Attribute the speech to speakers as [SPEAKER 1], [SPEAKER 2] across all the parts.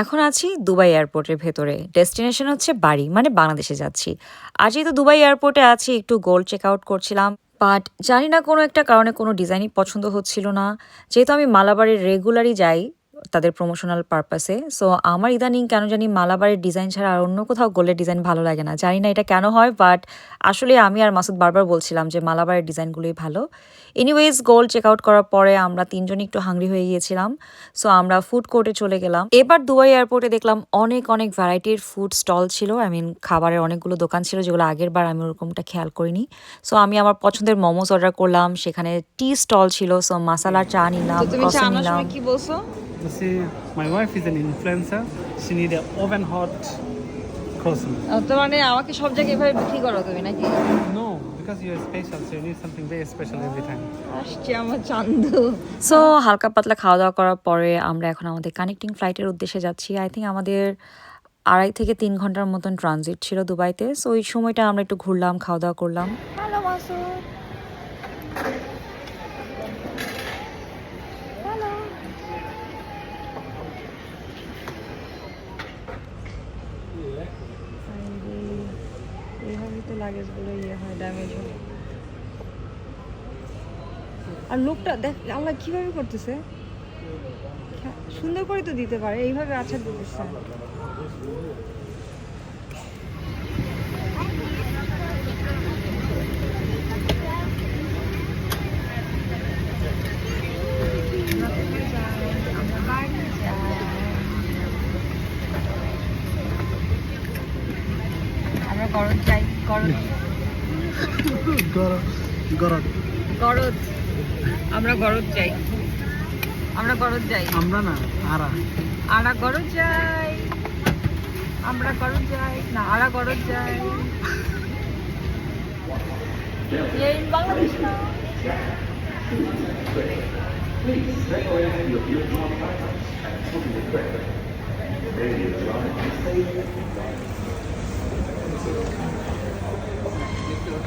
[SPEAKER 1] এখন আছি দুবাই এয়ারপোর্টের ভেতরে। ডেস্টিনেশন হচ্ছে বাড়ি মানে বাংলাদেশে যাচ্ছি। আজই তো দুবাই এয়ারপোর্টে আছি, একটু গোল্ড চেক আউট করছিলাম। বাট জানি না কোনো একটা কারণে কোনো ডিজাইনই পছন্দ হচ্ছিল না। যেহেতু আমি মালাবারের রেগুলারই যাই তাদের প্রমোশনাল পারপাসে সো আমার ইদানিং কেন জানি মালাবারের ডিজাইন ছাড়া আর অন্য কোথাও গোল্ডের ডিজাইন ভালো লাগে না। জানি না এটা কেন হয় বাট আসলে আমি আর মাসুদ বারবার বলছিলাম যে মালাবারের ডিজাইনগুলোই ভালো। এনিওয়েজ গোল্ড চেক আউট করার পরে আমরা তিনজনই একটু হাংরি হয়ে গিয়েছিলাম। সো আমরা ফুড কোর্টে চলে গেলাম। এবার দুবাই এয়ারপোর্টে দেখলাম অনেক অনেক ভ্যারাইটির ফুড স্টল ছিল। আই মিন খাবারের অনেকগুলো দোকান ছিল যেগুলো আগের বার আমি ওরকমটা খেয়াল করিনি। সো আমি আমার পছন্দের মোমোস অর্ডার করলাম। সেখানে টি স্টল ছিল। সো মাসালা নিলাম
[SPEAKER 2] চা
[SPEAKER 1] নিলাম।
[SPEAKER 2] কি বলছো?
[SPEAKER 3] You see, my wife is an influencer. She need an oven hot croissant.
[SPEAKER 2] তো মানে আমাকে সব জায়গায় এভাবে বিক্রি করো তুমি নাকি
[SPEAKER 3] No, because you're special, so you need something very special every time.
[SPEAKER 2] আসছে আমার চান্দু
[SPEAKER 1] সো হালকা পাতলা খাওয়া দাওয়া করার পরে আমরা এখন আমাদের কানেক্টিং ফ্লাইটের উদ্দেশ্যে যাচ্ছি আই থিঙ্ক আমাদের আড়াই থেকে তিন ঘণ্টার মতন ট্রানজিট ছিল দুবাইতে সো ওই সময়টা আমরা একটু ঘুরলাম খাওয়া দাওয়া করলাম
[SPEAKER 2] হ্যালো মাসুদ হ্যালো এইভাবেই তো লাগেজগুলো ইয়ে হয় ড্যামেজ হয়। আর লোকটা, দেখ, আল্লাহ কীভাবে করতেছে? সুন্দর করে তো দিতে পারে, এইভাবে আচ্ছা দিতেছে। আমরা গরজ যাই গরজ গরজ আমরা গরজ যাই। আমরা গরজ যাই।
[SPEAKER 3] আমরা না আরা।
[SPEAKER 2] আরা গরজ যাই। আমরা গরজ যাই। না আরা গরজ যাই। বাংলাদেশ না। Hello.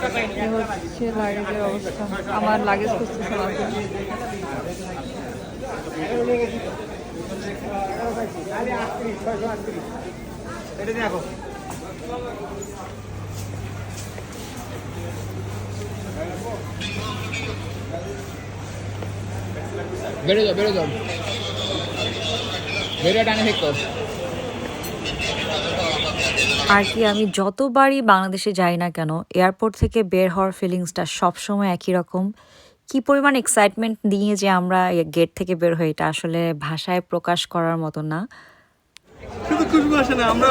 [SPEAKER 2] হচ্ছে লাগেজের অবস্থা। আমার লাগেজ খুঁজতেছে।
[SPEAKER 4] বেরো যাও বেরো যাও। বেরো টানে ঠিক কর।
[SPEAKER 1] আর কি আমি যতবারই বাংলাদেশে যাই না কেন এয়ারপোর্ট থেকে বের হওয়ার ফিলিংসটা সবসময় একই রকম। কি পরিমাণ এক্সাইটমেন্ট নিয়ে যে আমরা গেট থেকে বের হই এটা আসলে ভাষায় প্রকাশ করার মতো না।
[SPEAKER 3] আমরা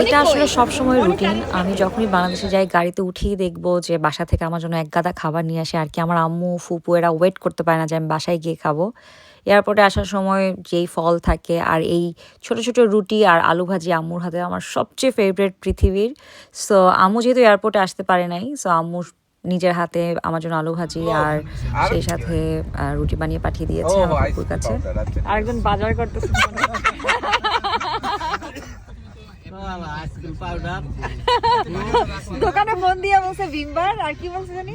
[SPEAKER 1] এটা আসলে সবসময় রুটিন। আমি যখনই বাংলাদেশে যাই গাড়িতে উঠেই দেখব যে বাসা থেকে আমার জন্য এক গাদা খাবার নিয়ে আসে আর কি আমার আম্মু ফুপু এরা ওয়েট করতে পারে না যে আমি বাসায় গিয়ে খাব। এয়ারপোর্টে আসার সময় যেই ফল থাকে আর এই ছোট ছোট রুটি আর আলু ভাজি আম্মুর হাতে আমার সবচেয়ে ফেভারিট পৃথিবীর। সো আম্মু যেহেতু এয়ারপোর্টে আসতে পারে নাই সো আম্মু নিজের হাতে আমার জন্য আলু ভাজি আর সেই সাথে রুটি বানিয়ে পাঠিয়ে দিয়েছে আমার ফুপুর কাছে।
[SPEAKER 2] আরেকজন বাজার করতেছে। দোকানে ফোন দিয়ে বলছে ভিমবার আর কি বলছে জানি?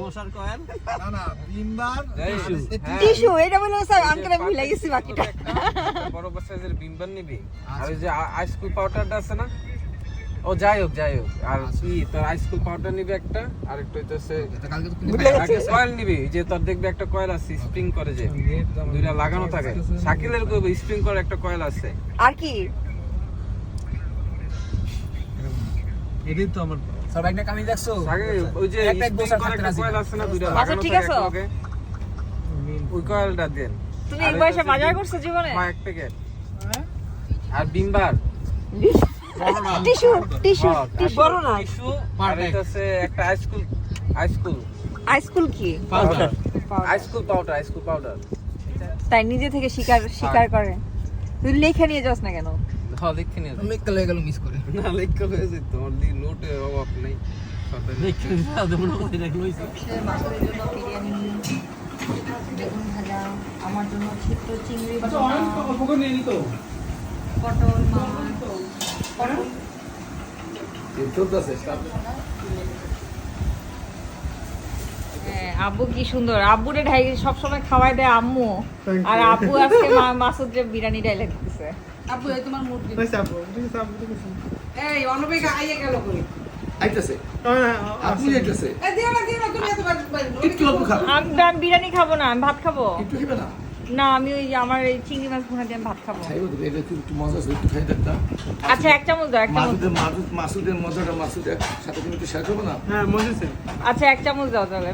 [SPEAKER 2] টিস্যু। এটা বলে স্যার আঙ্কেল আমি ভুলে গেছি বাকিটা।
[SPEAKER 5] বড় সাইজের বিম্বার নিবি। আর ওই যে আইসকুল পাউডারটা আছে না? ও যাই হোক যাই হোক। আর কি তোর আইসকুল পাউডার নিবি একটা আর একটু হইতেছে আগে কয়েল নিবি যে তোর দেখবি একটা কয়েল আছে স্প্রিং করে যে। দুইটা লাগানো থাকে। শাকিলের স্প্রিং করে একটা কয়েল আছে।
[SPEAKER 2] আর কি?
[SPEAKER 3] এটাই তো আমার
[SPEAKER 4] সব একটা কামিজ দেখছ
[SPEAKER 5] শাকিল ওই যে
[SPEAKER 4] একটা এক
[SPEAKER 5] কয়েল আছে না দুইটা?
[SPEAKER 2] আচ্ছা, ঠিক আছে।
[SPEAKER 5] ওই কয়েলটা দেন।
[SPEAKER 2] তুমি
[SPEAKER 5] আর
[SPEAKER 2] বাজার করছ জীবনে?
[SPEAKER 5] প্যাকেট। আর বিম্বার
[SPEAKER 2] টিস্যু টিস্যু
[SPEAKER 5] হ্যাঁ,
[SPEAKER 2] বড় না।
[SPEAKER 5] টিস্যু আর এটা হচ্ছে একটা ice cool ice cool
[SPEAKER 2] ice cool কি?
[SPEAKER 5] Powder ice cool powder ice cool powder
[SPEAKER 2] তাই নিজে থেকে শিকার শিকার করে। তুই লেখে নিয়ে যাস না কেন?
[SPEAKER 5] হ্যাঁ লিখে নিয়ে
[SPEAKER 4] আমি কালে গেল মিস করে।
[SPEAKER 5] না লেখা হয়ে যেত অনলি নোটে অভাব নেই। সাথে
[SPEAKER 2] মাছের জন্য বিরিয়ানি বেগুন ভাজা আমার জন্য ছিদ্র চিংড়ি
[SPEAKER 3] আচ্ছা অনেক অল্প করে নিয়ে নিত
[SPEAKER 2] পটল মাছ পটল।
[SPEAKER 4] চলতেছে
[SPEAKER 2] হ্যাঁ, আব্বু কি সুন্দর। আব্বুরে ঢাই সবসময় খাওয়াই দেয় আম্মু। আর আব্বু আজকে মা- মাসুদরে বিরিয়ানি ডাইলে দিতেছে।
[SPEAKER 6] আপু এই তোমার মুড
[SPEAKER 3] নাইস আপু আপু
[SPEAKER 6] এই অনবেগা আইয়ে গেল কই?
[SPEAKER 4] আইতাছে। আপনি আইতাছে।
[SPEAKER 6] এই দিও না দিও না তুমি এত বার- বার-
[SPEAKER 4] একটু অল্প খাও
[SPEAKER 2] আমি আমি বিরিয়ানি খাব না আমি ভাত খাব।
[SPEAKER 4] একটু খেবে না?
[SPEAKER 2] না আমি ওই আমার এই চিংড়ি মাছ ভুনা দিয়ে ভাত খাব।
[SPEAKER 4] খাইবো তো এটা একটু একটু মজা আছে একটু খাই দেখতাম
[SPEAKER 2] আচ্ছা এক চামচ দাও এক চামচ
[SPEAKER 4] মাসুদের মাসুদ মাসুদের মজাটা সাথে তুমি একটু শেয়ার করব না?
[SPEAKER 3] হ্যাঁ
[SPEAKER 2] আচ্ছা এক চামচ দাও তাহলে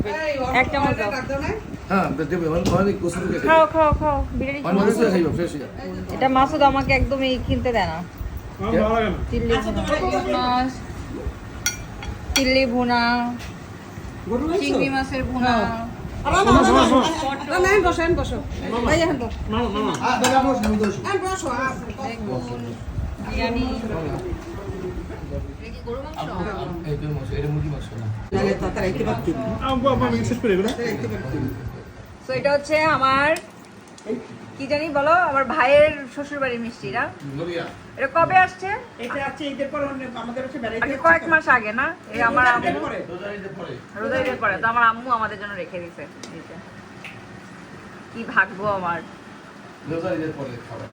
[SPEAKER 2] এক চামচ দাও।
[SPEAKER 4] হ্যাঁ
[SPEAKER 2] খাও খাও খাও এটা মাসুদ আমাকে একদমই কিনতে দেয় না।
[SPEAKER 3] আমার ভালো লাগে না
[SPEAKER 2] চিল্লি ভুনা মাছ। চিল্লি ভুনা। চিংড়ি মাছের ভুনা। বিরিয়ানি।
[SPEAKER 4] এই তো মাংস এটা মুরগি মাংস না।
[SPEAKER 3] আব্বু আমি
[SPEAKER 2] তো এটা হচ্ছে আমার কি জানি বলো আমার ভাইয়ের শ্বশুর বাড়ির মিষ্টি না এটা কবে আসছে?
[SPEAKER 6] এটা আছে ঈদের পর আমাদের হচ্ছে বেড়াইতে
[SPEAKER 2] কয়েক মাস আগে না? এই আমার আম্মু
[SPEAKER 6] পরে।
[SPEAKER 2] রোজা ঈদের পরে। তো আমার আম্মু আমাদের জন্য রেখে দিয়েছে কি ভাগ্য আমার।
[SPEAKER 4] রোজার ঈদের পরে খাবার